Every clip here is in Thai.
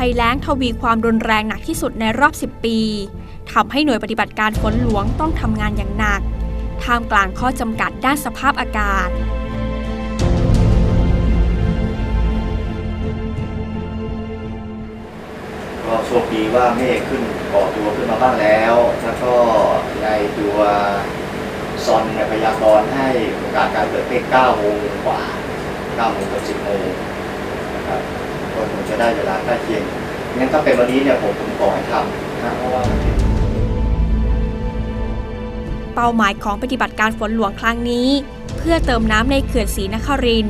ภัยแล้งทวีความรุนแรงหนักที่สุดในรอบ 10 ปีทำให้หน่วยปฏิบัติการฝนหลวงต้องทำงานอย่างหนัก ท่ามกลางข้อจำกัดด้านสภาพอากาศก็โชคดีว่าเมฆขึ้นก่อตัวขึ้นมาบ้างแล้ว แล้วก็ในตัวซอนเนี่ยพยากรณ์ให้โอกาสการเกิดเมฆ9โมงกว่า9โมงกับ10โมงนะครับก็คงจะ ได้เวลาใกล้เคียงงั้นถ้าเป็นวันนี้เนี่ยผมผมขอให้ทำนะเพราะว่ามันเป็นเป้าหมายของปฏิบัติการฝนหลวงครั้งนี้ เพื่อเติมน้ำในเขื่อนศรีนคริน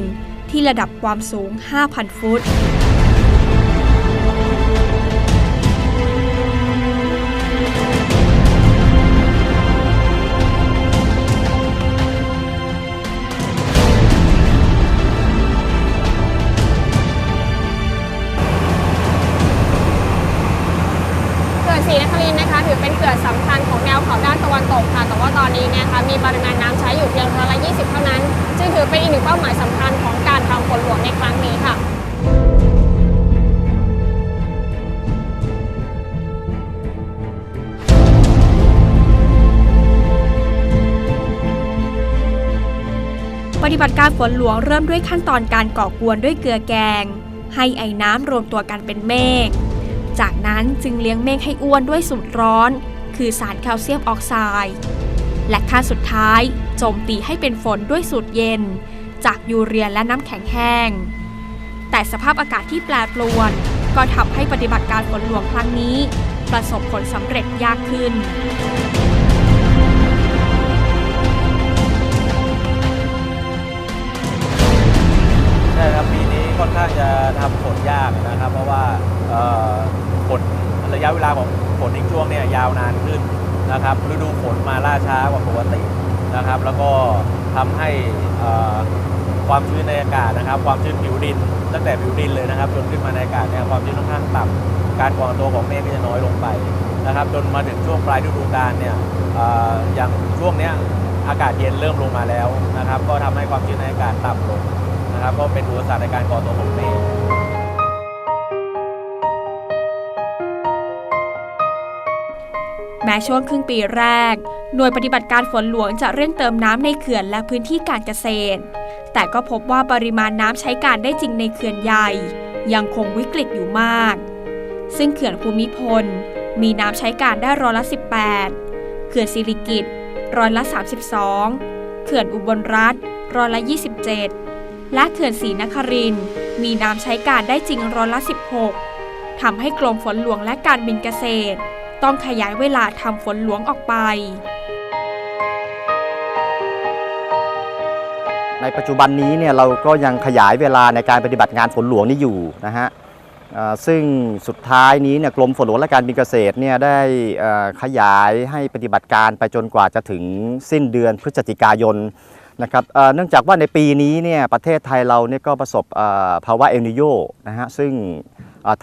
ที่ระดับความสูง 5,000 ฟุต ศรีนครินทร์นะคะ ถือเป็นเขื่อนสำคัญของแนวเขาด้านตะวันตกค่ะ แต่ว่าตอนนี้นะคะมีปริมาณน้ำใช้อยู่เพียงร้อยละ 20 เท่านั้น จึงถือเป็นอีกหนึ่งเป้าหมายสำคัญของการทำฝนหลวงในครั้งนี้ค่ะปฏิบัติการฝนหลวงเริ่มด้วยขั้นตอนการก่อกวนด้วยเกลือแกง ให้ไอ้น้ำรวมตัวกันเป็นเมฆ จากนั้นจึงเลี้ยงเมฆให้อ้วนด้วยสูตรร้อน คือสารแคลเซียมออกไซด์และขั้นสุดท้ายโจมตีให้เป็นฝนด้วยสูตรเย็น จากยูเรียและน้ำแข็งแห้ง แต่สภาพอากาศที่แปรปรวน ก็ทำให้ปฏิบัติการฝนหลวงครั้งนี้ ประสบผลสำเร็จยากขึ้น ยากนะครับ เพราะว่าเอ่อฝนระยะเวลาของฝนในช่วงเนี่ยยาวนานขึ้นนะครับฤดูฝนมาล่าช้ากว่าปกตินะครับ แล้วก็ทำให้ความชื้นในอากาศนะครับ ความชื้นผิวดิน ตั้งแต่ผิวดินเลยนะครับ จนขึ้นมาในอากาศเนี่ยความชื้นค่อนข้างต่ำการก่อตัวของเมฆก็จะน้อยลงไปนะครับ จนมาถึงช่วงปลายฤดูกาลเนี่ยออย่างช่วงเนี้ยอากาศเย็นเริ่มลงมาแล้วนะครับ ก็ทำให้ความชื้นในอากาศต่ำลงนะครับ ก็เป็นอุปสรรคในการก่อตัวของเมฆ ม้ช่วงครึ่งปีแรก หน่วยปฏิบัติการฝนหลวงจะเร่งเติมน้ำในเขื่อนและพื้นที่การเกษตร แต่ก็พบว่าปริมาณน้ำใช้การได้จริงในเขื่อนใหญ่ ยังคงวิกฤตอยู่มาก ซึ่งเขื่อนภูมิพล มีน้ำใช้การได้ร้อยละ 18 เขื่อนสิริกิตร้อยละ 32 เขื่อนอุบลรัฐร้อยละ 27 และเขื่อนศรีนครินมีน้ำใช้การได้จริงร้อยละ 16ทำให้กรมฝนหลวงและการบินเกษตร ต้องขยายเวลาทำฝนหลวงออกไป ในปัจจุบันนี้เนี่ยเราก็ยังขยายเวลาในการปฏิบัติงานฝนหลวงนี่อยู่นะฮะซึ่งสุดท้ายนี้เนี่ยกรมฝนหลวงและการบินเกษตรเนี่ยได้ขยายให้ปฏิบัติการไปจนกว่าจะถึงสิ้นเดือนพฤศจิกายนนะครับเนื่องจากว่าในปีนี้เนี่ยประเทศไทยเราเนี่ยก็ประสบภาวะเอลนิโยนะฮะซึ่ง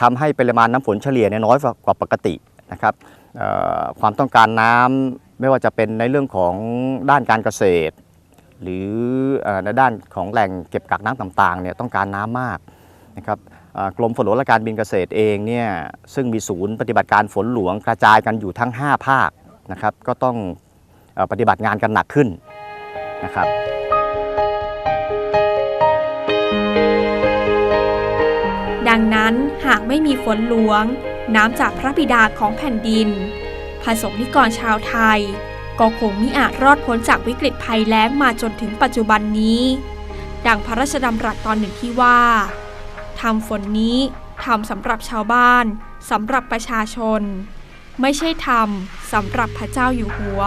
ทำให้ปริมาณน้ำฝนเฉลี่ยเนี่ยน้อยกว่าปกติ นะครับความต้องการน้ำไม่ว่าจะเป็นในเรื่องของด้านการเกษตร หรือในด้านของแหล่งเก็บกักน้ำต่างๆเนี่ยต้องการน้ำมากนะครับกรมฝนหลวงและการบินเกษตรเองเนี่ยซึ่งมีศูนย์ปฏิบัติการฝนหลวงกระจายกันอยู่ทั้ง 5 ภาคนะครับก็ต้องปฏิบัติงานกันหนักขึ้นนะครับดังนั้นหากไม่มีฝนหลวง น้ำจากพระบิดาของแผ่นดินผสมนิกรชาวไทย ก็คงมิอาจรอดพ้นจากวิกฤตภัยแล้งมาจนถึงปัจจุบันนี้ ดังพระราชดำรัสตอนหนึ่งที่ว่าทำฝนนี้ทำสำหรับชาวบ้านสำหรับประชาชน ไม่ใช่ทำสำหรับพระเจ้าอยู่หัว